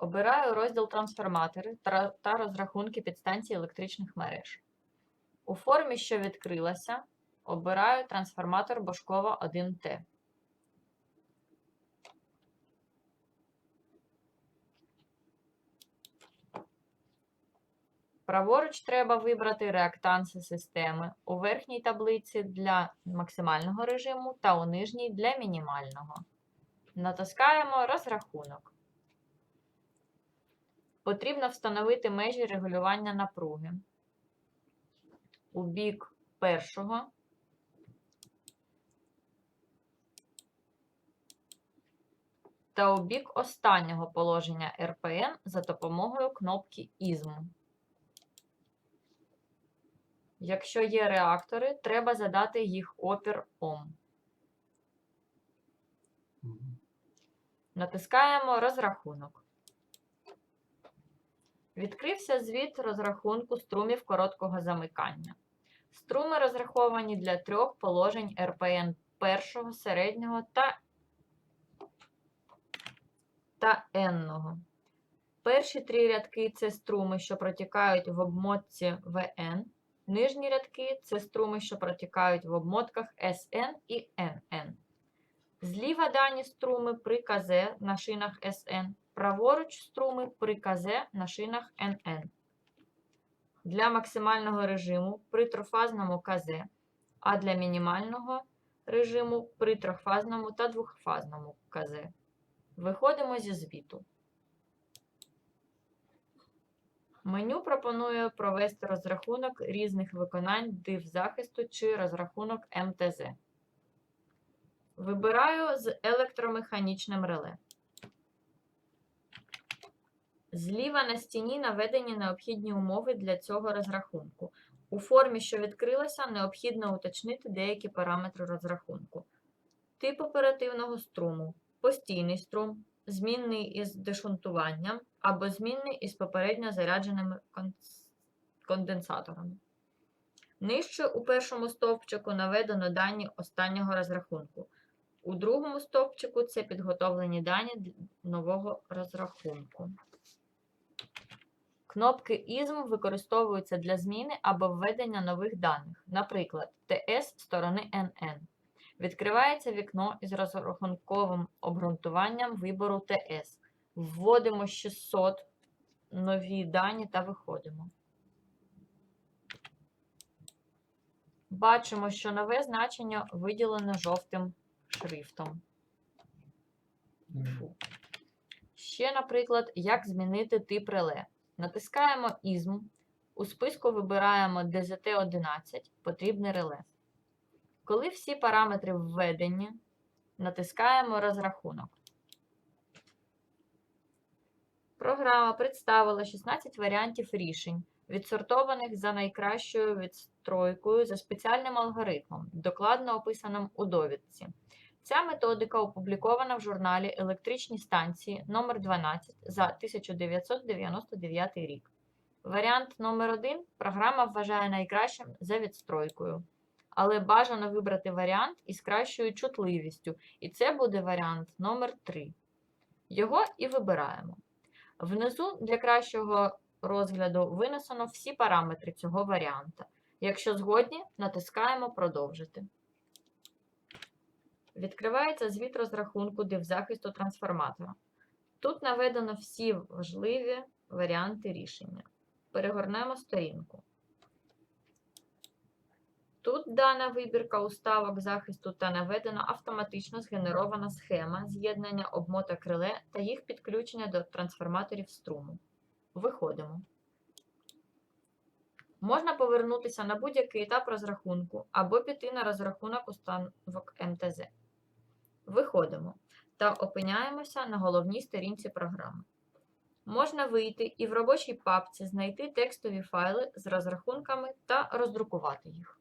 Обираю розділ трансформатори та розрахунки підстанцій електричних мереж. У формі, що відкрилася, обираю трансформатор Бошкова 1Т. Праворуч треба вибрати реактанси системи у верхній таблиці для максимального режиму та у нижній для мінімального. Натискаємо розрахунок. Потрібно встановити межі регулювання напруги. У бік першого та у бік останнього положення РПН за допомогою кнопки ІЗМ. Якщо є реактори, треба задати їх опір Ом. Натискаємо розрахунок. Відкрився звіт розрахунку струмів короткого замикання. Струми розраховані для трьох положень РПН першого, середнього та, та N-ного. Перші три рядки це струми, що протікають в обмотці ВН. Нижні рядки це струми, що протікають в обмотках SN і NN. Зліва дані струми при КЗ на шинах SN, праворуч струми при КЗ на шинах NN. Для максимального режиму при трофазному КЗ, а для мінімального режиму при трьохфазному та двохфазному КЗ. Виходимо зі звіту. Меню пропонує провести розрахунок різних виконань див захисту чи розрахунок МТЗ. Вибираю з електромеханічним реле. Зліва на стіні наведені необхідні умови для цього розрахунку. У формі, що відкрилася, необхідно уточнити деякі параметри розрахунку. Тип оперативного струму, постійний струм, змінний із дешунтуванням або змінний із попередньо зарядженими конденсаторами. Нижче у першому стовпчику наведено дані останнього розрахунку. У другому стовпчику це підготовлені дані нового розрахунку. Кнопки ІЗМ використовуються для зміни або введення нових даних, наприклад, ТС сторони НН. Відкривається вікно із розрахунковим обґрунтуванням вибору ТС. Вводимо 600 нові дані та виходимо. Бачимо, що нове значення виділено жовтим шрифтом. Ще, наприклад, як змінити тип реле. Натискаємо ІЗМ. У списку вибираємо DZT11, потрібне реле. Коли всі параметри введені, натискаємо розрахунок. Програма представила 16 варіантів рішень, відсортованих за найкращою відстройкою за спеціальним алгоритмом, докладно описаним у довідці. Ця методика опублікована в журналі Електричні станції номер 12 за 1999 рік. Варіант номер 1 програма вважає найкращим за відстройкою. Але бажано вибрати варіант із кращою чутливістю, і це буде варіант номер 3 Його і вибираємо. Внизу для кращого розгляду винесено всі параметри цього варіанта. Якщо згодні, натискаємо Продовжити. Відкривається звіт розрахунку дивзахисту трансформатора. Тут наведено всі важливі варіанти рішення. Перегорнемо сторінку. Тут дана вибірка уставок захисту та наведена автоматично згенерована схема з'єднання обмоток реле та їх підключення до трансформаторів струму. Виходимо. Можна повернутися на будь-який етап розрахунку або піти на розрахунок установок МТЗ. Виходимо та опиняємося на головній сторінці програми. Можна вийти і в робочій папці знайти текстові файли з розрахунками та роздрукувати їх.